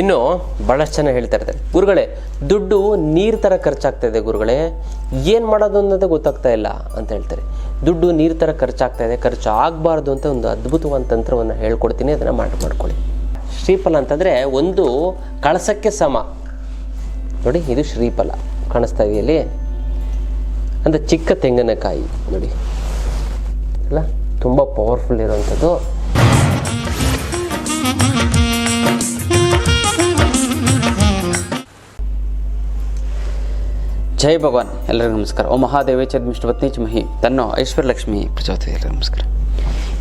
ಇನ್ನು ಭಾಳಷ್ಟು ಜನ ಹೇಳ್ತಾ ಇರ್ತಾರೆ ಗುರುಗಳೇ, ದುಡ್ಡು ನೀರು ಥರ ಖರ್ಚಾಗ್ತಾ ಇದೆ ಗುರುಗಳೇ. ಏನು ಮಾಡೋದು ಅನ್ನೋದೇ ಗೊತ್ತಾಗ್ತಾ ಇಲ್ಲ ಅಂತ ಹೇಳ್ತಾರೆ. ದುಡ್ಡು ನೀರು ಥರ ಖರ್ಚಾಗ್ತಾ ಇದೆ, ಖರ್ಚು ಆಗಬಾರ್ದು ಅಂತ ಒಂದು ಅದ್ಭುತವಾದ ತಂತ್ರವನ್ನು ಹೇಳ್ಕೊಡ್ತೀನಿ, ಅದನ್ನು ಮಾಡಿ, ಮಾಡ್ಕೊಳ್ಳಿ. ಶ್ರೀಫಲ ಅಂತಂದರೆ ಒಂದು ಕಳಸಕ್ಕೆ ಸಮ. ನೋಡಿ, ಇದು ಶ್ರೀಫಲ. ಕಾಣಿಸ್ತಾ ಇದೆಯಲ್ಲಿ ಅಂದರೆ ಚಿಕ್ಕ ತೆಂಗಿನಕಾಯಿ. ನೋಡಿ. ಅಲ್ಲ, ತುಂಬ ಪವರ್ಫುಲ್ ಇರೋವಂಥದ್ದು. ಜೈ ಭಗವಾನ್. ಎಲ್ಲರಿಗೂ ನಮಸ್ಕಾರ. ಓ ಮಹಾದೇವೇ ಚದ್ಮಿಷ್ಟಪತ್ನಿ ಚ ಮಹಿ. ತನ್ನೋ ಐಶ್ವರ್ಯಲಕ್ಷ್ಮಿ ಪ್ರಚೋದಯ ಎಲ್ಲರಿಗೂ ನಮಸ್ಕಾರ.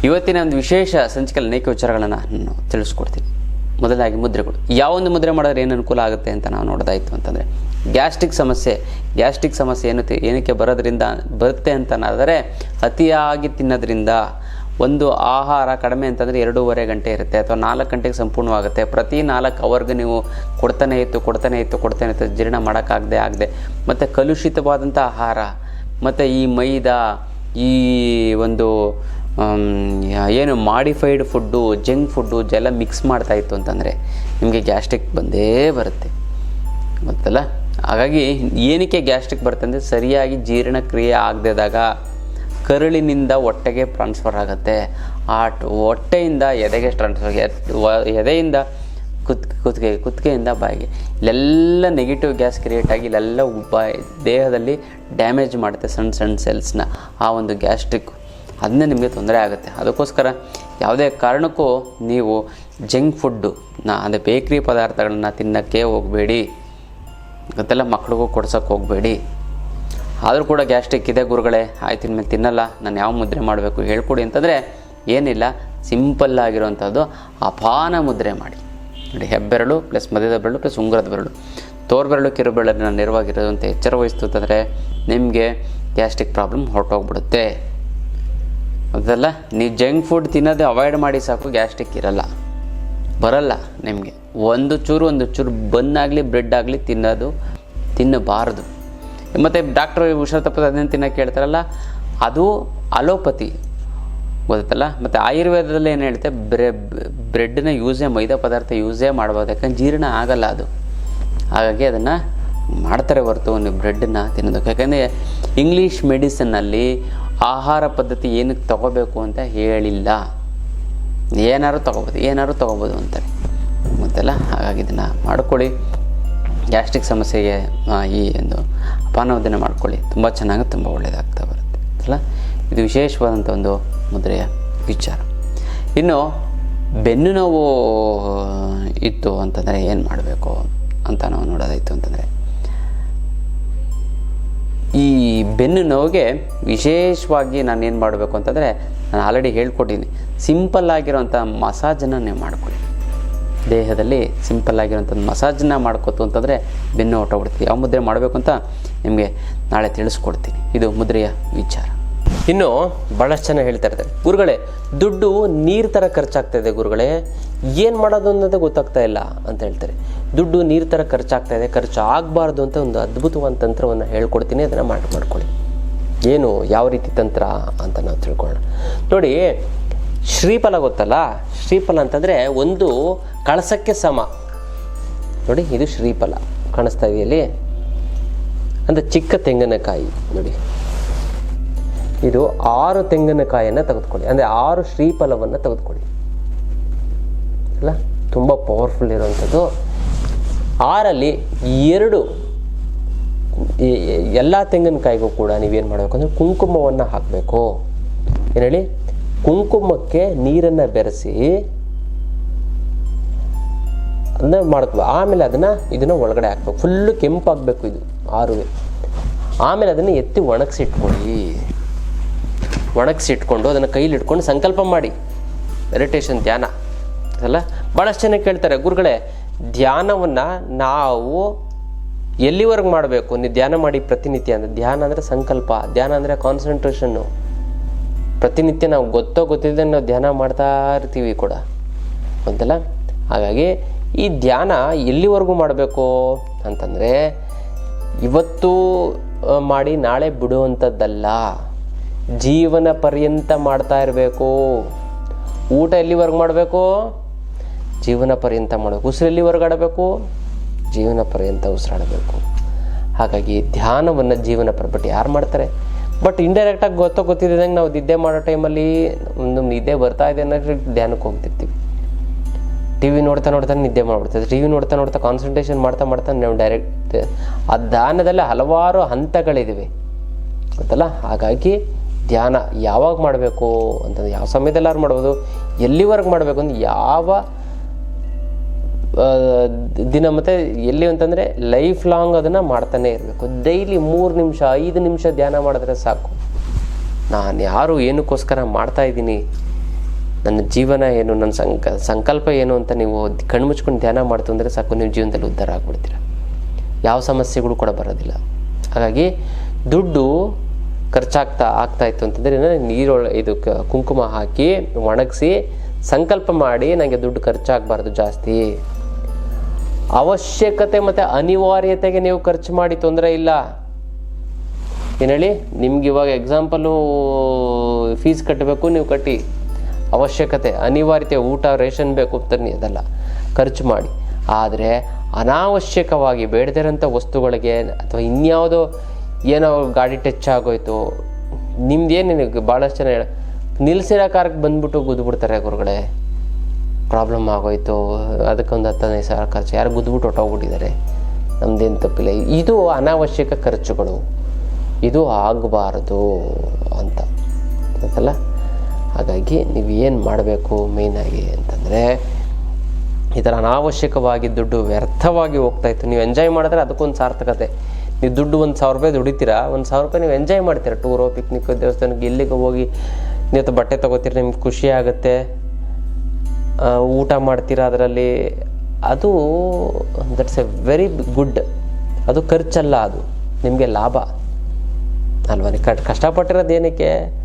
ಇವತ್ತಿನ ಒಂದು ವಿಶೇಷ ಸಂಚಿಕೆಯಲ್ಲಿ ಅನೇಕ ವಿಚಾರಗಳನ್ನು ನಾನು ತಿಳಿಸ್ಕೊಡ್ತೀನಿ. ಮೊದಲಾಗಿ ಮುದ್ರೆಗಳು. ಯಾವೊಂದು ಮುದ್ರೆ ಮಾಡಿದ್ರೆ ಏನು ಅನುಕೂಲ ಆಗುತ್ತೆ ಅಂತ ನಾವು ನೋಡೋದಾಯಿತು ಅಂತಂದರೆ, ಗ್ಯಾಸ್ಟ್ರಿಕ್ ಸಮಸ್ಯೆ ಗ್ಯಾಸ್ಟ್ರಿಕ್ ಸಮಸ್ಯೆ ಏನು ಏನಕ್ಕೆ ಬರೋದ್ರಿಂದ ಬರುತ್ತೆ ಅಂತನಾದರೆ ಅತಿಯಾಗಿ ತಿನ್ನೋದ್ರಿಂದ ಒಂದು ಆಹಾರ ಕಡಿಮೆ ಅಂತಂದರೆ ಎರಡೂವರೆ ಗಂಟೆ ಇರುತ್ತೆ ಅಥವಾ ನಾಲ್ಕು ಗಂಟೆಗೆ ಸಂಪೂರ್ಣವಾಗುತ್ತೆ. ಪ್ರತಿ ನಾಲ್ಕು ಅವರ್ಗೆ ನೀವು ಕೊಡ್ತಾನೆ ಇತ್ತು ಕೊಡ್ತಾನೆ ಇತ್ತು ಕೊಡ್ತಾನೆ ಇತ್ತು, ಜೀರ್ಣ ಮಾಡೋಕ್ಕಾಗದೆ ಆಗದೆ. ಮತ್ತು ಕಲುಷಿತವಾದಂಥ ಆಹಾರ, ಮತ್ತು ಈ ಮೈದಾ, ಈ ಒಂದು ಏನು ಮಾಡಿಫೈಡ್ ಫುಡ್ಡು, ಜಂಕ್ ಫುಡ್ಡು ಜೆಲ್ಲ ಮಿಕ್ಸ್ ಮಾಡ್ತಾ ಇತ್ತು ಅಂತಂದರೆ ನಿಮಗೆ ಗ್ಯಾಸ್ಟ್ರಿಕ್ ಬಂದೇ ಬರುತ್ತೆ. ಗೊತ್ತಲ್ಲ? ಹಾಗಾಗಿ ಏನಕ್ಕೆ ಗ್ಯಾಸ್ಟ್ರಿಕ್ ಬರುತ್ತೆ ಅಂದರೆ ಸರಿಯಾಗಿ ಜೀರ್ಣಕ್ರಿಯೆ ಆಗದಿದ್ದಾಗ ಕರುಳಿನಿಂದ ಹೊಟ್ಟೆಗೆ ಟ್ರಾನ್ಸ್ಫರ್ ಆಗುತ್ತೆ. ಆ ಹೊಟ್ಟೆಯಿಂದ, ಎದೆಗೆ ಟ್ರಾನ್ಸ್ಫರ್ ಎದೆಯಿಂದ ಕುತ್ ಕುತ್ತಿಗೆ ಕುತ್ತಿಗೆಯಿಂದ ಬಾಯಿಗೆ. ಇಲ್ಲೆಲ್ಲ ನೆಗೆಟಿವ್ ಗ್ಯಾಸ್ ಕ್ರಿಯೇಟ್ ಆಗಿ, ಇಲ್ಲೆಲ್ಲ ಉಬ್ಬ, ದೇಹದಲ್ಲಿ ಡ್ಯಾಮೇಜ್ ಮಾಡುತ್ತೆ ಸಣ್ಣ ಸಣ್ಣ ಸೆಲ್ಸ್ನ ಆ ಒಂದು ಗ್ಯಾಸ್ಟ್ರಿಕ್ ಅದನ್ನೇ ನಿಮಗೆ ತೊಂದರೆ ಆಗುತ್ತೆ. ಅದಕ್ಕೋಸ್ಕರ ಯಾವುದೇ ಕಾರಣಕ್ಕೂ ನೀವು ಜಂಕ್ ಫುಡ್ಡು ನಾ, ಅಂದರೆ ಬೇಕ್ರಿ ಪದಾರ್ಥಗಳನ್ನ ತಿನ್ನೋಕ್ಕೆ ಹೋಗಬೇಡಿ. ಗೊತ್ತಲ್ಲ, ಮಕ್ಳಿಗೂ ಕೊಡ್ಸೋಕ್ಕೆ ಹೋಗಬೇಡಿ. ಆದರೂ ಕೂಡ ಗ್ಯಾಸ್ಟ್ರಿಕ್ ಇದೆ ಗುರುಗಳೇ, ಆಯ್ತು ಇನ್ಮೇಲೆ ತಿನ್ನಲ್ಲ, ನಾನು ಯಾವ ಮುದ್ರೆ ಮಾಡಬೇಕು ಹೇಳ್ಕೊಡಿ ಅಂತಂದರೆ ಏನಿಲ್ಲ, ಸಿಂಪಲ್ ಆಗಿರುವಂಥದ್ದು ಅಪಾನ ಮುದ್ರೆ ಮಾಡಿ. ನೋಡಿ, ಹೆಬ್ಬೆರಳು ಪ್ಲಸ್ ಮಧ್ಯದ ಬೆರಳು ಪ್ಲಸ್ ಉಂಗುರದ ಬೆರಳು. ತೋರ್ಬೆರಳು ಬೆರಳು, ಕಿರು ನೆರವಾಗಿರೋದು ಅಂತ ಎಚ್ಚರ ವಹಿಸ್ತು ಅಂತಂದರೆ ನಿಮಗೆ ಗ್ಯಾಸ್ಟ್ರಿಕ್ ಪ್ರಾಬ್ಲಮ್ ಹೊರಟೋಗ್ಬಿಡುತ್ತೆ. ಅದಲ್ಲ ನೀವು ಜಂಕ್ ಫುಡ್ ತಿನ್ನೋದೇ ಅವಾಯ್ಡ್ ಮಾಡಿ ಸಾಕು, ಗ್ಯಾಸ್ಟ್ರಿಕ್ ಇರಲ್ಲ. ಬರಲ್ಲ ನಿಮಗೆ. ಒಂದು ಚೂರು ಒಂದು ಚೂರು ಬನ್ನಾಗಲಿ, ಬ್ರೆಡ್ ಆಗಲಿ ತಿನ್ನೋದು, ತಿನ್ನಬಾರದು. ಮತ್ತು ಡಾಕ್ಟ್ರು ಹುಷಾರು ತಪ್ಪದ ಅದನ್ನು ತಿನ್ನೋಕೆ ಹೇಳ್ತಾರಲ್ಲ ಅದು ಅಲೋಪತಿ. ಗೊತ್ತಲ್ಲ ಮತ್ತು ಆಯುರ್ವೇದದಲ್ಲಿ ಏನು ಹೇಳುತ್ತೆ ಬ್ರೆ, ಬ್ರೆಡ್ನ ಯೂಸೇ ಮೈದಾ ಪದಾರ್ಥ ಯೂಸೇ ಮಾಡ್ಬೋದು. ಯಾಕಂದ್ರೆ ಜೀರ್ಣ ಆಗಲ್ಲ ಅದು. ಹಾಗಾಗಿ ಅದನ್ನು ಮಾಡ್ತಾರೆ ಹೊರತು ಒಂದು ಬ್ರೆಡ್ನ ತಿನ್ನೋದಕ್ಕೆ. ಯಾಕಂದರೆ ಇಂಗ್ಲೀಷ್ ಮೆಡಿಸನ್ನಲ್ಲಿ ಆಹಾರ ಪದ್ಧತಿ ಏನಕ್ಕೆ ತಗೋಬೇಕು ಅಂತ ಹೇಳಿಲ್ಲ. ಏನಾದ್ರು ತೊಗೋಬೋದು ಏನಾದ್ರು ತೊಗೋಬೋದು ಅಂತಾರೆ. ಗೊತ್ತಲ್ಲ? ಹಾಗಾಗಿ ಇದನ್ನು ಮಾಡ್ಕೊಳ್ಳಿ. ಗ್ಯಾಸ್ಟ್ರಿಕ್ ಸಮಸ್ಯೆಗೆ ಈ ಒಂದು ಅಪಾನವಧನೆ ಮಾಡ್ಕೊಳ್ಳಿ. ತುಂಬ ಚೆನ್ನಾಗಿ, ತುಂಬ ಒಳ್ಳೆಯದಾಗ್ತಾ ಬರುತ್ತೆ. ಅಲ್ಲ? ಇದು ವಿಶೇಷವಾದಂಥ ಒಂದು ಮುದ್ರೆಯ ವಿಚಾರ. ಇನ್ನು, ಬೆನ್ನು ನೋವು, ಇತ್ತು ಅಂತಂದರೆ ಏನು ಮಾಡಬೇಕು ಅಂತ ನಾವು ನೋಡೋದಾಯಿತು ಅಂತಂದರೆ, ಈ ಬೆನ್ನು ನೋವಿಗೆ ವಿಶೇಷವಾಗಿ ನಾನು ಏನು ಮಾಡಬೇಕು ಅಂತಂದರೆ, ನಾನು ಆಲ್ರೆಡಿ ಹೇಳ್ಕೊಟ್ಟಿದ್ದೀನಿ. ಸಿಂಪಲ್ ಆಗಿರೋಂಥ ಮಸಾಜನ್ನು ನೀವು ಮಾಡ್ಕೊಳ್ಳಿ. ದೇಹದಲ್ಲಿ ಸಿಂಪಲ್ ಆಗಿರೋಂಥದ್ದು ಮಸಾಜನ್ನ ಮಾಡ್ಕೋತು ಅಂತಂದರೆ ಬೆನ್ನು ಹೊಟ್ಟೋಗ್ಬಿಡ್ತೀವಿ ಯಾವ ಮುದ್ರೆ ಮಾಡಬೇಕು ಅಂತ ನಿಮಗೆ ನಾಳೆ ತಿಳಿಸ್ಕೊಡ್ತೀನಿ. ಇದು ಮುದ್ರೆಯ ವಿಚಾರ. ಇನ್ನು ಭಾಳಷ್ಟು ಜನ ಹೇಳ್ತಾ ಇರ್ತಾರೆ. ಗುರುಗಳೇ, ದುಡ್ಡು ನೀರು ಥರ ಖರ್ಚಾಗ್ತಾ ಇದೆ ಗುರುಗಳೇ. ಏನು ಮಾಡೋದು ಅನ್ನೋದೇ ಗೊತ್ತಾಗ್ತಾ ಇಲ್ಲ ಅಂತ ಹೇಳ್ತಾರೆ. ದುಡ್ಡು ನೀರು ಥರ ಖರ್ಚಾಗ್ತಾ ಇದೆ, ಖರ್ಚು ಆಗಬಾರ್ದು ಅಂತ ಒಂದು ಅದ್ಭುತವಾದ ತಂತ್ರವನ್ನು ಹೇಳ್ಕೊಡ್ತೀನಿ, ಅದನ್ನು ಮಾಡಿ ಮಾಡ್ಕೊಳ್ಳಿ. ಏನು, ಯಾವ ರೀತಿ ತಂತ್ರ ಅಂತ ನಾವು ತಿಳ್ಕೊಳ್ಳೋಣ. ನೋಡಿ ಶ್ರೀಫಲ ಗೊತ್ತಲ್ಲ? ಶ್ರೀಫಲ ಅಂತಂದರೆ ಒಂದು ಕಳಸಕ್ಕೆ ಸಮ. ನೋಡಿ, ಇದು ಶ್ರೀಫಲ ಕಾಣಿಸ್ತಾ ಇದೆಯಲ್ಲಿ ಅಂದರೆ ಚಿಕ್ಕ ತೆಂಗಿನಕಾಯಿ, ನೋಡಿ. ಇದು ಆರು ತೆಂಗಿನಕಾಯಿಯನ್ನು ತೆಗೆದುಕೊಳ್ಳಿ. ಅಂದರೆ ಆರು ಶ್ರೀಫಲವನ್ನು ತೆಗೆದುಕೊಳ್ಳಿ. ಅಲ್ಲ? ತುಂಬ ಪವರ್ಫುಲ್ ಇರುವಂಥದ್ದು. ಆರಲ್ಲಿ ಎರಡು ಎಲ್ಲ ತೆಂಗಿನಕಾಯಿಗೂ ಕೂಡ ನೀವೇನು ಮಾಡಬೇಕು ಅಂದರೆ ಕುಂಕುಮವನ್ನು ಹಾಕಬೇಕು. ಏನು ಹೇಳಿ? ಕುಂಕುಮಕ್ಕೆ ನೀರನ್ನು ಬೆರೆಸಿ ಅದನ್ನ ಮಾಡ್ಕೋ ಆಮೇಲೆ ಅದನ್ನು ಇದನ್ನು ಒಳಗಡೆ ಹಾಕ್ಬೇಕು. ಫುಲ್ಲು ಕೆಂಪಾಗಬೇಕು ಇದು, ಆರುವೆ. ಆಮೇಲೆ ಅದನ್ನು ಎತ್ತಿ ಒಣಗಿಸಿಟ್ಕೊಳ್ಳಿ. ಒಣಗಿಸಿಟ್ಕೊಂಡು ಅದನ್ನು ಕೈಲಿ ಇಟ್ಕೊಂಡು ಸಂಕಲ್ಪ ಮಾಡಿ. ಮೆಡಿಟೇಷನ್ ಧ್ಯಾನ. ಅಲ್ಲ? ಭಾಳಷ್ಟು ಜನ ಕೇಳ್ತಾರೆ, ಗುರುಗಳೇ, ಧ್ಯಾನವನ್ನು ನಾವು ಎಲ್ಲಿವರೆಗೆ ಮಾಡಬೇಕು? ನೀವು ಧ್ಯಾನ ಮಾಡಿ ಪ್ರತಿನಿತ್ಯ. ಅಂದರೆ ಧ್ಯಾನ ಅಂದರೆ ಸಂಕಲ್ಪ, ಧ್ಯಾನ ಅಂದರೆ ಕಾನ್ಸಂಟ್ರೇಷನ್ನು ಪ್ರತಿನಿತ್ಯ ನಾವು ಗೊತ್ತೋ ಗೊತ್ತಿಲ್ಲದೆ ಧ್ಯಾನ ಮಾಡ್ತಾ ಇರ್ತೀವಿ ಕೂಡ. ಗೊತ್ತಲ್ಲ? ಹಾಗಾಗಿ ಈ ಧ್ಯಾನ ಎಲ್ಲಿವರೆಗೂ ಮಾಡಬೇಕು ಅಂತಂದರೆ ಇವತ್ತು ಮಾಡಿ ನಾಳೆ ಬಿಡುವಂಥದ್ದಲ್ಲ. ಜೀವನ ಪರ್ಯಂತ ಮಾಡ್ತಾ ಇರಬೇಕು. ಊಟ ಎಲ್ಲಿವರೆಗೂ ಮಾಡಬೇಕು? ಜೀವನ ಪರ್ಯಂತ ಮಾಡಬೇಕು. ಉಸಿರು ಎಲ್ಲಿವರೆಗೂ ಆಡಬೇಕು? ಜೀವನ ಪರ್ಯಂತ ಉಸಿರಾಡಬೇಕು. ಹಾಗಾಗಿ ಧ್ಯಾನವನ್ನು ಜೀವನ ಪರ ಯಾರು ಮಾಡ್ತಾರೆ? ಬಟ್ ಇಂಡೈರೆಕ್ಟಾಗಿ ಗೊತ್ತೋ ಗೊತ್ತಿದ್ದಂಗೆ ನಾವು ನಿದ್ದೆ ಮಾಡೋ ಟೈಮಲ್ಲಿ ಒಂದು ನಿದ್ದೆ ಬರ್ತಾ ಇದೆ ಅನ್ನೋಕ್ಕೆ ಧ್ಯಾನಕ್ಕೆ ಹೋಗ್ತಿರ್ತೀವಿ. ಟಿ ವಿ ನೋಡ್ತಾ ನೋಡ್ತಾ ನಿದ್ದೆ ಮಾಡ್ಬಿಡ್ತದೆ. ಟಿ ವಿ ನೋಡ್ತಾ ನೋಡ್ತಾ ಕಾನ್ಸಂಟ್ರೇಷನ್ ಮಾಡ್ತಾ ಮಾಡ್ತಾ ನಾವು ಡೈರೆಕ್ಟ್ ಆ ಧ್ಯಾನದಲ್ಲಿ ಹಲವಾರು ಹಂತಗಳಿವೆ ಗೊತ್ತಲ್ಲ? ಹಾಗಾಗಿ ಧ್ಯಾನ ಯಾವಾಗ ಮಾಡಬೇಕು ಅಂತಂದ್ರೆ ಯಾವ ಸಮಯದಲ್ಲಾದ್ರು ಮಾಡ್ಬೋದು? ಎಲ್ಲಿವರೆಗೆ ಮಾಡಬೇಕು ಅಂದ್ರೆ ಯಾವ ದಿನ ಮತ್ತು ಎಲ್ಲಿ ಅಂತಂದರೆ ಲೈಫ್ ಲಾಂಗ್ ಅದನ್ನು ಮಾಡ್ತಾನೆ ಇರಬೇಕು. ಡೈಲಿ ಮೂರು ನಿಮಿಷ, ಐದು ನಿಮಿಷ ಧ್ಯಾನ ಮಾಡಿದ್ರೆ ಸಾಕು. ನಾನು ಯಾರು ಏನಕ್ಕೋಸ್ಕರ ಮಾಡ್ತಾ ಇದ್ದೀನಿ? ನನ್ನ ಜೀವನ ಏನು, ನನ್ನ ಸಂಕ, ಸಂಕಲ್ಪ ಏನು ಅಂತ ನೀವು ಕಣ್ಮುಚ್ಕೊಂಡು ಧ್ಯಾನ ಮಾಡ್ತು ಅಂದರೆ ಸಾಕು, ನೀವು ಜೀವನದಲ್ಲಿ ಉದ್ಧಾರ ಆಗ್ಬಿಡ್ತೀರ. ಯಾವ ಸಮಸ್ಯೆಗಳು ಕೂಡ ಬರೋದಿಲ್ಲ. ಹಾಗಾಗಿ ದುಡ್ಡು ಖರ್ಚಾಗ್ತಾ, ಆಗ್ತಾ ಇತ್ತು ಅಂತಂದರೆ ನೀರೊಳ, ಇದು ಕುಂಕುಮ ಹಾಕಿ ಒಣಗಿಸಿ ಸಂಕಲ್ಪ ಮಾಡಿ ನನಗೆ ದುಡ್ಡು ಖರ್ಚಾಗಬಾರ್ದು ಜಾಸ್ತಿ. ಅವಶ್ಯಕತೆ ಮತ್ತು ಅನಿವಾರ್ಯತೆಗೆ ನೀವು ಖರ್ಚು ಮಾಡಿ ತೊಂದರೆ ಇಲ್ಲ. ಏನು ಹೇಳಿ? ನಿಮ್ಗೆ ಇವಾಗ ಎಕ್ಸಾಂಪಲು ಫೀಸ್ ಕಟ್ಟಬೇಕು ನೀವು ಕಟ್ಟಿ. ಅವಶ್ಯಕತೆ, ಅನಿವಾರ್ಯತೆ, ಊಟ, ರೇಷನ್ ಬೇಕು ತನ್ನಿ ಅದೆಲ್ಲ ಖರ್ಚು ಮಾಡಿ. ಆದರೆ ಅನಾವಶ್ಯಕವಾಗಿ ಬೇಡದಿರೋಂಥ ವಸ್ತುಗಳಿಗೆ ಅಥವಾ ಇನ್ಯಾವುದೋ ಏನೋ ಗಾಡಿ ಟಚ್ ಆಗೋಯ್ತು. ನಿಮ್ದೇನು ನಿನಗೆ ಭಾಳಷ್ಟು ಜನ ಹೇಳ ನಿಲ್ಸಿರೋ ಕಾರ್ಗೆ ಬಂದ್ಬಿಟ್ಟು ಗುದ್ಬಿಡ್ತಾರೆ ಗುರುಗಳೇ. ಪ್ರಾಬ್ಲಮ್ ಆಗೋಯ್ತು, ಅದಕ್ಕೊಂದು ಹತ್ತನೇ ಸಾವಿರ ಖರ್ಚು, ಯಾರು ಗುದ್ಬಿಟ್ಟು ಹೊಟ್ಟೋಗ್ಬಿಟ್ಟಿದ್ದಾರೆ ನಮ್ಮದೇನು ತಪ್ಪಿಲ್ಲ. ಇದು ಅನಾವಶ್ಯಕ ಖರ್ಚುಗಳು. ಇದು ಆಗಬಾರದು ಅಂತ. ಗೊತ್ತಲ್ಲ? ಹಾಗಾಗಿ ನೀವು ಏನು ಮಾಡಬೇಕು ಮೇಯ್ನಾಗಿ ಅಂತಂದರೆ, ಈ ಥರ ಅನಾವಶ್ಯಕವಾಗಿ ದುಡ್ಡು ವ್ಯರ್ಥವಾಗಿ ಹೋಗ್ತಾಯಿತ್ತು ನೀವು ಎಂಜಾಯ್ ಮಾಡಿದ್ರೆ ಅದಕ್ಕೊಂದು ಸಾರ್ಥಕತೆ. ನೀವು ದುಡ್ಡು ಒಂದು ಸಾವಿರ ರೂಪಾಯಿ ದುಡಿತೀರಾ, ಒಂದು ಸಾವಿರ ರೂಪಾಯಿ ನೀವು ಎಂಜಾಯ್ ಮಾಡ್ತೀರಾ. ಟೂರು ಪಿಕ್ನಿಕ್ ದೇವಸ್ಥಾನಕ್ಕೆ ಇಲ್ಲಿಗೆ ಹೋಗಿ, ನೀವು ಬಟ್ಟೆ ತೊಗೋತೀರಿ, ನಿಮ್ಗೆ ಖುಷಿ ಆಗುತ್ತೆ. ಊಟ ಮಾಡ್ತೀರಾ ಅದರಲ್ಲಿ? ಅದು ದಟ್ಸ್ ಎ ವೆರಿ ಗುಡ್ ಅದು ಖರ್ಚಲ್ಲ ಅದು. ನಿಮಗೆ ಲಾಭ. ಅಲ್ವಾ? ಕಟ್, ಕಷ್ಟಪಟ್ಟಿರೋದು ಏನಕ್ಕೆ?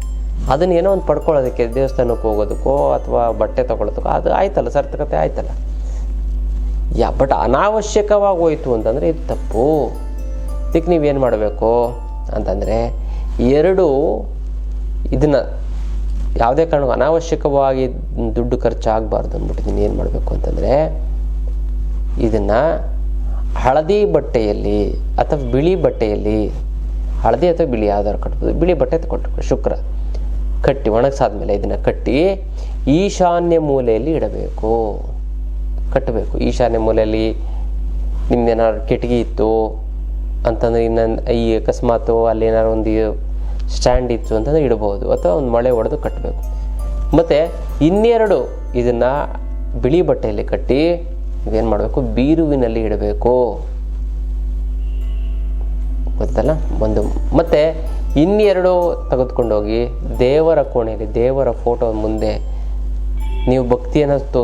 ಅದನ್ನ ಏನೋ ಒಂದು ಪಡ್ಕೊಳ್ಳೋದಕ್ಕೆ, ದೇವಸ್ಥಾನಕ್ಕೆ ಹೋಗೋದಕ್ಕೋ, ಅಥವಾ ಬಟ್ಟೆ ತೊಗೊಳೋದಕ್ಕೋ, ಅದು ಆಯ್ತಲ್ಲ ಸರ್ತಕತೆ ಆಯ್ತಲ್ಲ. ಯಾ, ಬಟ್ ಅನಾವಶ್ಯಕವಾಗಿ ಹೋಯ್ತು ಅಂತಂದರೆ ಇದು ತಪ್ಪು. ಇದಕ್ಕೆ ನೀವೇನು ಮಾಡಬೇಕು ಅಂತಂದರೆ, ಎರಡು, ಇದನ್ನು ಯಾವುದೇ ಕಾರಣಕ್ಕೂ ಅನಾವಶ್ಯಕವಾಗಿ ದುಡ್ಡು ಖರ್ಚಾಗಬಾರ್ದು ಅಂದ್ಬಿಟ್ಟು ನೀನು ಏನು ಮಾಡಬೇಕು ಅಂತಂದರೆ, ಇದನ್ನು ಹಳದಿ ಬಟ್ಟೆಯಲ್ಲಿ ಅಥವಾ ಬಿಳಿ ಬಟ್ಟೆಯಲ್ಲಿ, ಹಳದಿ ಅಥವಾ ಬಿಳಿ ಯಾವ್ದಾದ್ರು ಕಟ್ಬೋದು. ಬಿಳಿ ಬಟ್ಟೆ ಕೊಟ್ಟು ಶುಕ್ರ. ಕಟ್ಟಿ, ಒಣಗಿಸಾದ್ಮೇಲೆ ಇದನ್ನು ಕಟ್ಟಿ ಈಶಾನ್ಯ ಮೂಲೆಯಲ್ಲಿ ಇಡಬೇಕು. ಕಟ್ಟಬೇಕು. ಈಶಾನ್ಯ ಮೂಲೆಯಲ್ಲಿ ನಿಮ್ದೇನಾದ್ರು ಕಿಟಕಿ ಇತ್ತು ಅಂತಂದ್ರೆ ಇನ್ನೊಂದು ಈ ಅಕಸ್ಮಾತು ಅಲ್ಲಿ ಏನಾದ್ರು ಒಂದು ಸ್ಟ್ಯಾಂಡ್ ಇತ್ತು ಅಂತಂದರೆ ಇಡ್ಬೋದು ಅಥವಾ ಒಂದು ಮಳೆ ಹೊಡೆದು ಕಟ್ಟಬೇಕು. ಮತ್ತು ಇನ್ನೆರಡು ಇದನ್ನು ಬಿಳಿ ಬಟ್ಟೆಯಲ್ಲಿ ಕಟ್ಟಿ ಇದೇನು ಮಾಡಬೇಕು? ಬೀರುವಿನಲ್ಲಿ ಇಡಬೇಕು. ಗೊತ್ತಲ್ಲ? ಒಂದು ಮತ್ತು ಇನ್ನೆರಡು ತೆಗೆದುಕೊಂಡೋಗಿ ದೇವರ ಕೋಣೆಯಲ್ಲಿ, ದೇವರ ಫೋಟೋ ಮುಂದೆ ನೀವು ಭಕ್ತಿಯನ್ನು ತೋ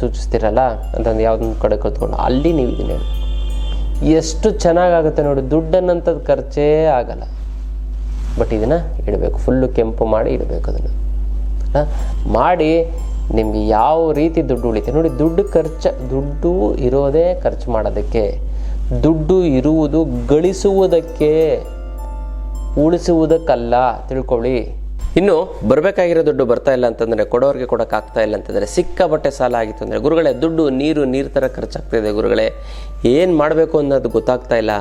ಸೂಚಿಸ್ತೀರಲ್ಲ? ಅಂತಂದು ಯಾವುದೊಂದು ಕಡೆ ಕತ್ಕೊಂಡು ಅಲ್ಲಿ ನೀವು ಇದನ್ನ ಎಷ್ಟು ಚೆನ್ನಾಗಾಗುತ್ತೆ ನೋಡಿ ದುಡ್ಡನ್ನಂಥದ್ದು ಖರ್ಚೇ ಆಗಲ್ಲ. ಬಟ್ ಇದನ್ನು ಇಡಬೇಕು. ಫುಲ್ಲು ಕೆಂಪು ಮಾಡಿ ಇಡಬೇಕು ಅದನ್ನು. ಮಾಡಿ ನಿಮಗೆ ಯಾವ ರೀತಿ ದುಡ್ಡು ಉಳಿತೆ ನೋಡಿ, ದುಡ್ಡು ಖರ್ಚು, ದುಡ್ಡು ಇರೋದೇ ಖರ್ಚು ಮಾಡೋದಕ್ಕೆ. ದುಡ್ಡು ಇರುವುದು ಗಳಿಸುವುದಕ್ಕೆ, ಉಳಿಸುವುದಕ್ಕಲ್ಲ. ತಿಳ್ಕೊಳ್ಳಿ. ಇನ್ನು ಬರಬೇಕಾಗಿರೋ ದುಡ್ಡು ಬರ್ತಾ ಇಲ್ಲ ಅಂತಂದರೆ ಕೊಡೋರಿಗೆ ಕೊಡೋಕ್ಕಾಗ್ತಾ ಇಲ್ಲ ಅಂತಂದರೆ ಸಿಕ್ಕಾಪಟ್ಟೆ ಸಾಲ ಆಗಿತ್ತು ಅಂದರೆ ಗುರುಗಳೇ, ದುಡ್ಡು, ನೀರು ನೀರು ಥರ ಖರ್ಚಾಗ್ತಾಯಿದೆ ಗುರುಗಳೇ. ಏನು ಮಾಡಬೇಕು ಅನ್ನೋದು ಗೊತ್ತಾಗ್ತಾ ಇಲ್ಲ.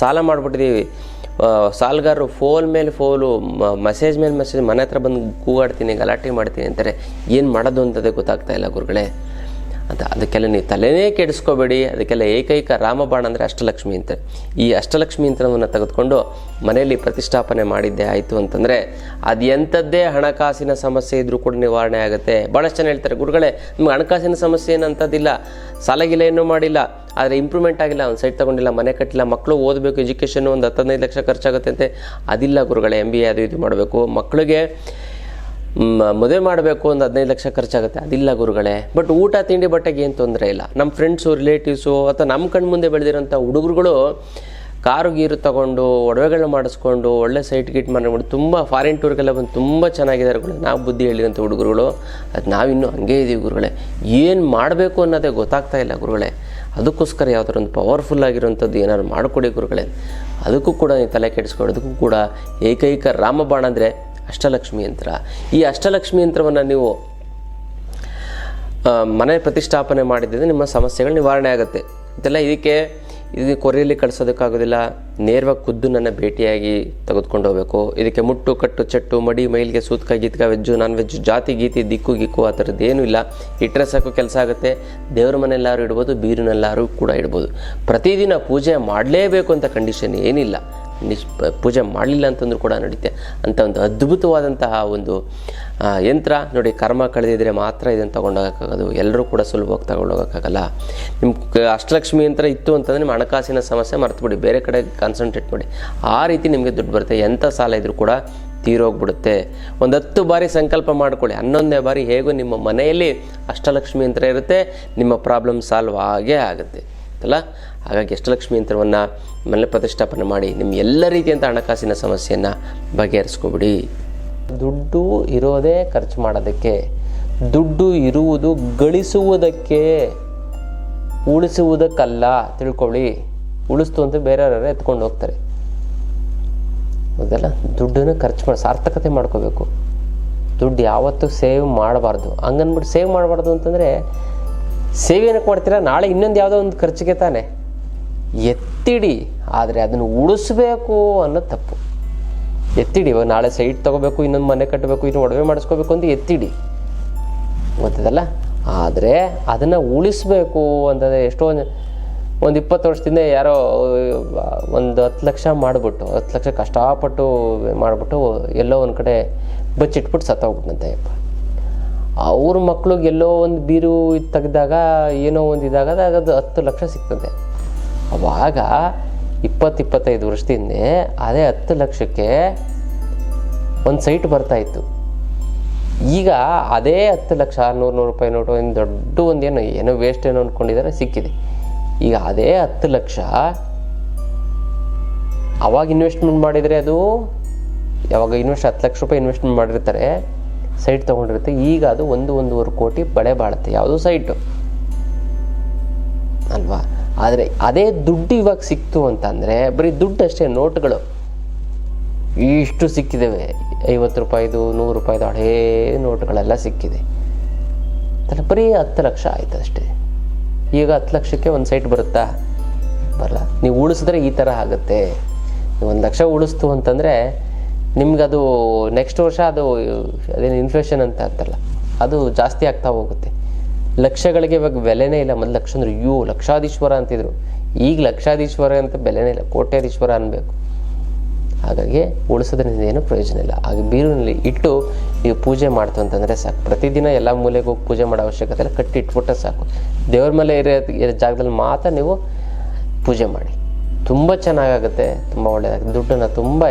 ಸಾಲ ಮಾಡಿಬಿಟ್ಟಿದ್ದೀವಿ ಸಾಲಗಾರರು ಫೋನ್ ಮೇಲೆ ಫೋಲು ಮೆಸೇಜ್ ಮೇಲೆ ಮೆಸೇಜ್ ಮನೆ ಹತ್ರ ಬಂದು ಕೂಗಾಡ್ತೀನಿ, ಗಲಾಟೆ ಮಾಡ್ತೀನಿ ಅಂತಾರೆ. ಏನು ಮಾಡೋದು ಅಂತದೇ ಗೊತ್ತಾಗ್ತಾ ಇಲ್ಲ ಗುರುಗಳೇ. ಅಂತ ಅದಕ್ಕೆಲ್ಲ ನೀವು ತಲೆನೇ ಕೆಡಿಸ್ಕೋಬೇಡಿ. ಅದಕ್ಕೆಲ್ಲ ಏಕೈಕ ರಾಮಬಾಣ ಅಂದರೆ ಅಷ್ಟಲಕ್ಷ್ಮಿ ಅಂತ. ಈ ಅಷ್ಟಲಕ್ಷ್ಮಿ ಯಂತ್ರವನ್ನು ತೆಗೆದುಕೊಂಡು ಮನೆಯಲ್ಲಿ ಪ್ರತಿಷ್ಠಾಪನೆ ಮಾಡಿದ್ದೆ ಆಯಿತು ಅಂತಂದರೆ ಅದು ಎಂಥದ್ದೇ ಹಣಕಾಸಿನ ಸಮಸ್ಯೆ ಇದ್ರೂ ಕೂಡ ನಿವಾರಣೆ ಆಗುತ್ತೆ. ಭಾಳಷ್ಟು ಜನ ಹೇಳ್ತಾರೆ, ಗುರುಗಳೇ, ನಿಮ್ಗೆ ಹಣಕಾಸಿನ ಸಮಸ್ಯೆ ಏನಂಥದ್ದಿಲ್ಲ ಸಾಲಗಿಲ್ಲ ಏನೂ ಮಾಡಿಲ್ಲ. ಆದರೆ ಇಂಪ್ರೂವ್ಮೆಂಟ್ ಆಗಿಲ್ಲ. ಒಂದು ಸೈಟ್ ತೊಗೊಂಡಿಲ್ಲ, ಮನೆ ಕಟ್ಟಿಲ್ಲ ಮಕ್ಕಳು ಓದಬೇಕು ಎಜುಕೇಷನ್ ಒಂದು ಹತ್ತದೈದು ಲಕ್ಷ ಖರ್ಚಾಗುತ್ತೆ ಅಂತೆ. ಅದಿಲ್ಲ ಗುರುಗಳೇ ಎಂ ಬಿ ಎ ಅದು ಇದು ಮಾಡಬೇಕು. ಮಕ್ಕಳಿಗೆ ಮದುವೆ ಮಾಡಬೇಕು ಒಂದು ಹದಿನೈದು ಲಕ್ಷ ಖರ್ಚಾಗುತ್ತೆ. ಅದಿಲ್ಲ ಗುರುಗಳೇ. ಬಟ್ ಊಟ, ತಿಂಡಿ, ಬಟ್ಟೆಗೆ ಏನು ತೊಂದರೆ ಇಲ್ಲ. ನಮ್ಮ ಫ್ರೆಂಡ್ಸು ರಿಲೇಟಿವ್ಸು ಅಥವಾ ನಮ್ಮ ಕಣ್ಣು ಮುಂದೆ ಬೆಳೆದಿರೋಂಥ ಹುಡುಗರುಗಳು ಕಾರು, ಗೀರು ತಗೊಂಡು, ಒಡವೆಗಳನ್ನ ಮಾಡಿಸ್ಕೊಂಡು, ಒಳ್ಳೆ ಸೈಟ್ ಗಿಟ್ ಮಾಡ್ಬಿಟ್ಟು ತುಂಬ ಫಾರಿನ್ ಟೂರ್ಗೆಲ್ಲ ಬಂದು ತುಂಬ ಚೆನ್ನಾಗಿದ್ದಾರೆ ಗುರು ನಾವು ಬುದ್ಧಿ ಹೇಳಿದಂಥ ಹುಡುಗರುಗಳು, ಅದು ನಾವಿನ್ನೂ ಹಂಗೆ ಇದ್ದೀವಿ ಗುರುಗಳೇ. ಏನು ಮಾಡಬೇಕು ಅನ್ನೋದೇ ಗೊತ್ತಾಗ್ತಾ ಇಲ್ಲ ಗುರುಗಳೇ. ಅದಕ್ಕೋಸ್ಕರ ಯಾವ್ದಾರು ಒಂದು ಪವರ್ಫುಲ್ ಆಗಿರುವಂಥದ್ದು ಏನಾದ್ರು ಮಾಡಿಕೊಡಿ ಗುರುಗಳೇ. ಅದಕ್ಕೂ ಕೂಡ ನೀವು ತಲೆ ಕೆಡಿಸ್ಕೊಳ್ಳೋದಕ್ಕೂ ಕೂಡ ಏಕೈಕ ರಾಮಬಾಣ ಅಂದರೆ ಅಷ್ಟಲಕ್ಷ್ಮಿ ಯಂತ್ರ. ಈ ಅಷ್ಟಲಕ್ಷ್ಮಿ ಯಂತ್ರವನ್ನು ನೀವು ಮನೆ ಪ್ರತಿಷ್ಠಾಪನೆ ಮಾಡಿದ್ದರೆ ನಿಮ್ಮ ಸಮಸ್ಯೆಗಳು ನಿವಾರಣೆ ಆಗುತ್ತೆ. ಇದೆಲ್ಲ ಇದಕ್ಕೆ ಇದು ಕೊರೆಯಲ್ಲಿ ಕಳಿಸೋದಕ್ಕಾಗೋದಿಲ್ಲ. ನೇರವಾಗಿ ಖುದ್ದು ನನ್ನ ಭೇಟಿಯಾಗಿ ತೆಗೆದುಕೊಂಡು ಹೋಗಬೇಕು. ಇದಕ್ಕೆ ಮುಟ್ಟು, ಕಟ್ಟು, ಚಟ್ಟು, ಮಡಿ, ಮೈಲಿಗೆ ಸೂತ್ಕ, ಗೀತ್ಕ, ವೆಜ್ಜು, ನಾನ್ ವೆಜ್ಜು, ಜಾತಿ, ಗೀತಿ, ದಿಕ್ಕು, ಗಿಕ್ಕು ಆ ಥರದ್ದು ಏನೂ ಇಲ್ಲ. ಇಟ್ಟರೆ ಸಾಕು ಕೆಲಸ ಆಗುತ್ತೆ. ದೇವ್ರ ಮನೆಯಲ್ಲಾರು ಇಡ್ಬೋದು, ಬೀರಿನಲ್ಲಾರು ಕೂಡ ಇಡ್ಬೋದು. ಪ್ರತಿದಿನ ಪೂಜೆ ಮಾಡಲೇಬೇಕು ಅಂತ ಕಂಡೀಷನ್ ಏನಿಲ್ಲ. ನಿಶ್ ಪೂಜೆ ಮಾಡಲಿಲ್ಲ ಅಂತಂದ್ರೂ ಕೂಡ ನಡೀತೆ. ಅಂತ ಒಂದು ಅದ್ಭುತವಾದಂತಹ ಒಂದು ಯಂತ್ರ. ನೋಡಿ, ಕರ್ಮ ಕಳೆದಿದ್ರೆ ಮಾತ್ರ ಇದನ್ನು ತೊಗೊಂಡೋಗೋಕ್ಕಾಗೋದು. ಎಲ್ಲರೂ ಕೂಡ ಸುಲಭವಾಗಿ ತಗೊಂಡೋಗೋಕ್ಕಾಗಲ್ಲ. ನಿಮ್ಮ ಅಷ್ಟಲಕ್ಷ್ಮಿ ಯಂತ್ರ ಇತ್ತು ಅಂತಂದರೆ ನಿಮ್ಮ ಹಣಕಾಸಿನ ಸಮಸ್ಯೆ ಮರ್ತುಬಿಡಿ. ಬೇರೆ ಕಡೆ ಕಾನ್ಸಂಟ್ರೇಟ್ ಮಾಡಿ. ಆ ರೀತಿ ನಿಮಗೆ ದುಡ್ಡು ಬರುತ್ತೆ. ಎಂಥ ಸಾಲ ಇದ್ದರೂ ಕೂಡ ತೀರೋಗ್ಬಿಡುತ್ತೆ. ಒಂದು ಹತ್ತು ಬಾರಿ ಸಂಕಲ್ಪ ಮಾಡಿಕೊಳ್ಳಿ. ಹನ್ನೊಂದನೇ ಬಾರಿ ಹೇಗೂ ನಿಮ್ಮ ಮನೆಯಲ್ಲಿ ಅಷ್ಟಲಕ್ಷ್ಮಿ ಯಂತ್ರ ಇರುತ್ತೆ. ನಿಮ್ಮ ಪ್ರಾಬ್ಲಮ್ ಸಾಲ್ವ್ ಆಗೇ ಆಗುತ್ತೆ. ಅಲ್ಲ ಹಾಗಾಗಿ ಅಷ್ಟಲಕ್ಷ್ಮಿ ಯಂತ್ರವನ್ನು ಮನೆ ಪ್ರತಿಷ್ಠಾಪನೆ ಮಾಡಿ ನಿಮ್ಮ ಎಲ್ಲ ರೀತಿಯಂಥ ಹಣಕಾಸಿನ ಸಮಸ್ಯೆಯನ್ನು ಬಗೆಹರಿಸ್ಕೊಬಿಡಿ. ದುಡ್ಡು ಇರೋದೇ ಖರ್ಚು ಮಾಡೋದಕ್ಕೆ, ದುಡ್ಡು ಇರುವುದು ಗಳಿಸುವುದಕ್ಕೆ, ಉಳಿಸುವುದಕ್ಕಲ್ಲ ತಿಳ್ಕೊಳ್ಳಿ ಉಳಿಸ್ತು ಅಂತ ಬೇರೆಯವರೇ ಎತ್ಕೊಂಡು ಹೋಗ್ತಾರೆ. ಹೌದಲ್ಲ? ದುಡ್ಡನ್ನು ಖರ್ಚು ಮಾಡಿ, ಸಾರ್ಥಕತೆ ಮಾಡ್ಕೋಬೇಕು. ದುಡ್ಡು ಯಾವತ್ತೂ ಸೇವ್ ಮಾಡಬಾರ್ದು. ಹಂಗನ್ಬಿಟ್ಟು ಸೇವ್ ಮಾಡಬಾರ್ದು ಅಂತಂದರೆ ಸೇವ್ ಏನಕ್ಕೆ ಮಾಡ್ತೀರಾ? ನಾಳೆ ಇನ್ನೊಂದು ಯಾವುದೋ ಒಂದು ಖರ್ಚಿಗೆ ತಾನೆ. ಎತ್ತಿಡಿ, ಆದರೆ ಅದನ್ನು ಉಳಿಸ್ಬೇಕು ಅನ್ನೋ ತಪ್ಪು. ಎತ್ತಿಡಿ, ಇವಾಗ ನಾಳೆ ಸೈಟ್ ತೊಗೋಬೇಕು, ಇನ್ನೊಂದು ಮನೆ ಕಟ್ಟಬೇಕು ಇನ್ನು ಒಡವೆ ಮಾಡಿಸ್ಕೋಬೇಕು ಅಂತ ಎತ್ತಿಡಿ. ಗೊತ್ತದಲ್ಲ? ಆದರೆ ಅದನ್ನು ಉಳಿಸ್ಬೇಕು ಅಂತಂದರೆ ಎಷ್ಟೋ ಒಂದು ಇಪ್ಪತ್ತು ವರ್ಷದಿಂದ ಯಾರೋ, ಒಂದು ಹತ್ತು ಲಕ್ಷ ಮಾಡಿಬಿಟ್ಟು, ಹತ್ತು ಲಕ್ಷ ಕಷ್ಟಪಟ್ಟು ಮಾಡಿಬಿಟ್ಟು ಎಲ್ಲೋ ಒಂದು ಕಡೆ ಬಚ್ಚಿಟ್ಬಿಟ್ಟು ಸತ್ತೋಗ್ಬಿಟ್ಟಂತೆ ಅಯ್ಯಪ್ಪ. ಅವ್ರ ಮಕ್ಳಿಗೆ ಎಲ್ಲೋ ಒಂದು ಬೀರು ತೆಗ್ದಾಗ, ಏನೋ ಒಂದು ಇದಾಗದ ಅದು ಹತ್ತು ಲಕ್ಷ ಸಿಗ್ತದೆ. ಅವಾಗ ಇಪ್ಪತ್ತಿಪ್ಪತ್ತೈದು ವರ್ಷದ ಹಿಂದೆ ಅದೇ ಹತ್ತು ಲಕ್ಷಕ್ಕೆ ಒಂದು ಸೈಟ್ ಬರ್ತಾಯಿತ್ತು ಈಗ ಅದೇ ಹತ್ತು ಲಕ್ಷ ಆರುನೂರು, ನೂರು ರೂಪಾಯಿ ನೋಟು ಒಂದು ದೊಡ್ಡ ಒಂದೇನು ಏನೋ ವೇಸ್ಟ್ ಏನೋ ಅಂದ್ಕೊಂಡಿದ್ದಾರೆ ಸಿಕ್ಕಿದೆ. ಈಗ ಅದೇ ಹತ್ತು ಲಕ್ಷ ಅವಾಗ ಇನ್ವೆಸ್ಟ್ಮೆಂಟ್ ಮಾಡಿದರೆ ಅದು, ಯಾವಾಗ ಇನ್ವೆಸ್ಟ್ ಹತ್ತು ಲಕ್ಷ ರೂಪಾಯಿ ಇನ್ವೆಸ್ಟ್ಮೆಂಟ್ ಮಾಡಿರ್ತಾರೆ, ಸೈಟ್ ತೊಗೊಂಡಿರುತ್ತೆ. ಈಗ ಅದು ಒಂದು, ಒಂದೂವರೆ ಕೋಟಿ ಬಳೆ ಬಾಳುತ್ತೆ, ಯಾವುದು ಸೈಟು. ಅಲ್ವಾ? ಆದರೆ ಅದೇ ದುಡ್ಡು ಇವಾಗ ಸಿಕ್ತು ಅಂತಂದರೆ, ಬರೀ ದುಡ್ಡು ಅಷ್ಟೇ, ನೋಟ್ಗಳು. ಇಷ್ಟು ಸಿಕ್ಕಿದ್ದಾವೆ ಐವತ್ತು ರೂಪಾಯಿದು, ನೂರು ರೂಪಾಯಿದು ಹಳೇ ನೋಟ್ಗಳೆಲ್ಲ ಸಿಕ್ಕಿದೆ. ಅದೆಲ್ಲ ಬರೀ ಹತ್ತು ಲಕ್ಷ ಆಯ್ತು ಅಷ್ಟೇ. ಈಗ ಹತ್ತು ಲಕ್ಷಕ್ಕೆ ಒಂದು ಸೈಟ್ ಬರುತ್ತಾ? ಬರಲ್ಲ. ನೀವು ಉಳಿಸಿದ್ರೆ ಈ ಥರ ಆಗುತ್ತೆ. ಒಂದು ಲಕ್ಷ ಉಳಿಸ್ತು ಅಂತಂದರೆ, ನಿಮ್ಗದು ನೆಕ್ಸ್ಟ್ ವರ್ಷ ಅದು, ಅದೇನು ಇನ್ಫ್ಲೇಷನ್ ಅಂತ ಅಂತಲ್ಲ, ಅದು ಜಾಸ್ತಿ ಆಗ್ತಾ ಹೋಗುತ್ತೆ. ಲಕ್ಷಗಳಿಗೆ ಇವಾಗ ಬೆಲೆನೇ ಇಲ್ಲ. ಮೊದಲು ಲಕ್ಷ ಅಂದ್ರೆ, ಅಯ್ಯೋ, ಲಕ್ಷಾಧೀಶ್ವರ ಅಂತಿದ್ರು. ಈಗ ಲಕ್ಷಾಧೀಶ್ವರ ಅಂತ ಬೆಲೆನೇ ಇಲ್ಲ. ಕೋಟ್ಯಾಧೀಶ್ವರ ಅನ್ಬೇಕು. ಹಾಗಾಗಿ ಉಳಿಸೋದ್ರಿಂದ ಏನು ಪ್ರಯೋಜನ ಇಲ್ಲ. ಹಾಗೆ ಬೀರುನಲ್ಲಿ ಇಟ್ಟು ನೀವು ಪೂಜೆ ಮಾಡ್ತು ಅಂತಂದರೆ ಸಾಕು. ಪ್ರತಿದಿನ ಎಲ್ಲ ಮೂಲೆಗೆ ಹೋಗಿ ಪೂಜೆ ಮಾಡೋ ಅವಶ್ಯಕತೆ ಇಲ್ಲ. ಕಟ್ಟಿ ಇಟ್ಬಿಟ್ರೆ ಸಾಕು. ದೇವ್ರ ಮೇಲೆ ಇರೋ ಇರೋ ಜಾಗದಲ್ಲಿ ಮಾತ್ರ ನೀವು ಪೂಜೆ ಮಾಡಿ. ತುಂಬ ಚೆನ್ನಾಗಾಗುತ್ತೆ. ತುಂಬ ಒಳ್ಳೆಯದಾಗುತ್ತೆ ದುಡ್ಡನ್ನು ತುಂಬ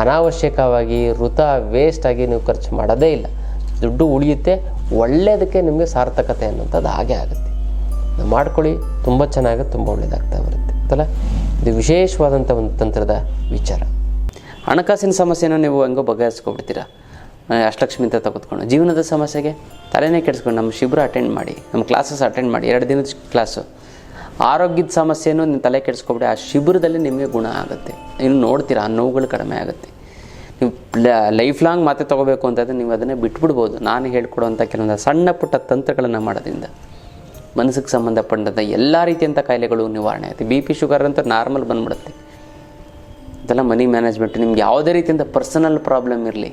ಅನಾವಶ್ಯಕವಾಗಿ ವೃತ ವೇಸ್ಟಾಗಿ ಆಗಿ ನೀವು ಖರ್ಚು ಮಾಡೋದೇ ಇಲ್ಲ. ದುಡ್ಡು ಉಳಿಯುತ್ತೆ ಒಳ್ಳೆಯದಕ್ಕೆ ನಿಮಗೆ ಸಾರ್ಥಕತೆ ಅನ್ನೋಂಥದ್ದು ಹಾಗೆ ಆಗುತ್ತೆ. ಮಾಡ್ಕೊಳ್ಳಿ, ತುಂಬ ಚೆನ್ನಾಗುತ್ತೆ ತುಂಬ ಒಳ್ಳೆಯದಾಗ್ತಾ ಬರುತ್ತೆ. ಗೊತ್ತಲ್ಲ? ಇದು ವಿಶೇಷವಾದಂಥ ಒಂದು ತಂತ್ರದ ವಿಚಾರ. ಹಣಕಾಸಿನ ಸಮಸ್ಯೆನ ನೀವು ಹೆಂಗೋ ಬಗೆಹರಿಸ್ಕೊಬಿಡ್ತೀರಾ ಅಷ್ಟಲಕ್ಷ್ಮಿ ಅಂತ ತೆಗೆದುಕೊಂಡು. ಜೀವನದ ಸಮಸ್ಯೆಗೆ ತಲೆನೇ ಕೆಡಿಸ್ಕೊಂಡು ನಮ್ಮ ಶಿಬಿರ ಅಟೆಂಡ್ ಮಾಡಿ, ನಮ್ಮ ಕ್ಲಾಸಸ್ ಅಟೆಂಡ್ ಮಾಡಿ, ಎರಡು ದಿನದ ಕ್ಲಾಸು ಆರೋಗ್ಯದ ಸಮಸ್ಯೆನೂ ನಿಮ್ಮ ತಲೆ ಕೆಡಿಸ್ಕೊಬಿಡಿ ಆ ಶಿಬಿರದಲ್ಲಿ ನಿಮಗೆ ಗುಣ ಆಗುತ್ತೆ. ಇನ್ನು ನೋಡ್ತೀರಾ, ಆ ನೋವುಗಳು ಕಡಿಮೆ ಆಗುತ್ತೆ. ನೀವು ಲೈಫ್ ಲಾಂಗ್ ಮಾತೆ ತೊಗೋಬೇಕು ಅಂತಂದರೆ ನೀವು ಅದನ್ನೇ ಬಿಟ್ಬಿಡ್ಬೋದು. ನಾನು ಹೇಳ್ಕೊಡುವಂಥ ಕೆಲವೊಂದು ಸಣ್ಣ ಪುಟ್ಟ ತಂತ್ರಗಳನ್ನು ಮಾಡೋದ್ರಿಂದ. ಮನಸ್ಸಿಗೆ ಸಂಬಂಧಪಟ್ಟಂಥ ಎಲ್ಲ ರೀತಿಯಂಥ ಕಾಯಿಲೆಗಳು ನಿವಾರಣೆ ಆಗುತ್ತೆ ಬಿ ಪಿ ಶುಗರ್ ಅಂತ ನಾರ್ಮಲ್ ಬಂದ್ಬಿಡುತ್ತೆ. ಅದೆಲ್ಲ ಮನಿ ಮ್ಯಾನೇಜ್ಮೆಂಟ್ ನಿಮ್ಗೆ ಯಾವುದೇ ರೀತಿಯಿಂದ ಪರ್ಸನಲ್ ಪ್ರಾಬ್ಲಮ್ ಇರಲಿ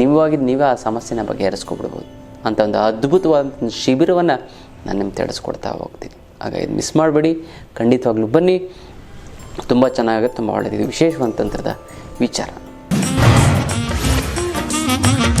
ನೀವಾಗಿ ನೀವೇ ಆ ಸಮಸ್ಯೆನ ಬಗೆಹರಿಸ್ಕೊಬಿಡ್ಬೋದು. ಅಂತ ಒಂದು ಅದ್ಭುತವಾದಂಥ ಶಿಬಿರವನ್ನು ನಾನು ನಿಮ್ಗೆ ತಿಳಿಸ್ಕೊಡ್ತಾ ಹೋಗ್ತೀನಿ. ಹಾಗಾಗಿ ಮಿಸ್ ಮಾಡಬೇಡಿ. ಖಂಡಿತವಾಗ್ಲೂ ಬನ್ನಿ. ತುಂಬ ಚೆನ್ನಾಗುತ್ತೆ, ತುಂಬ ಒಳ್ಳೆಯದಿದೆ ವಿಶೇಷವಾದ ತಂತ್ರದ ವಿಚಾರ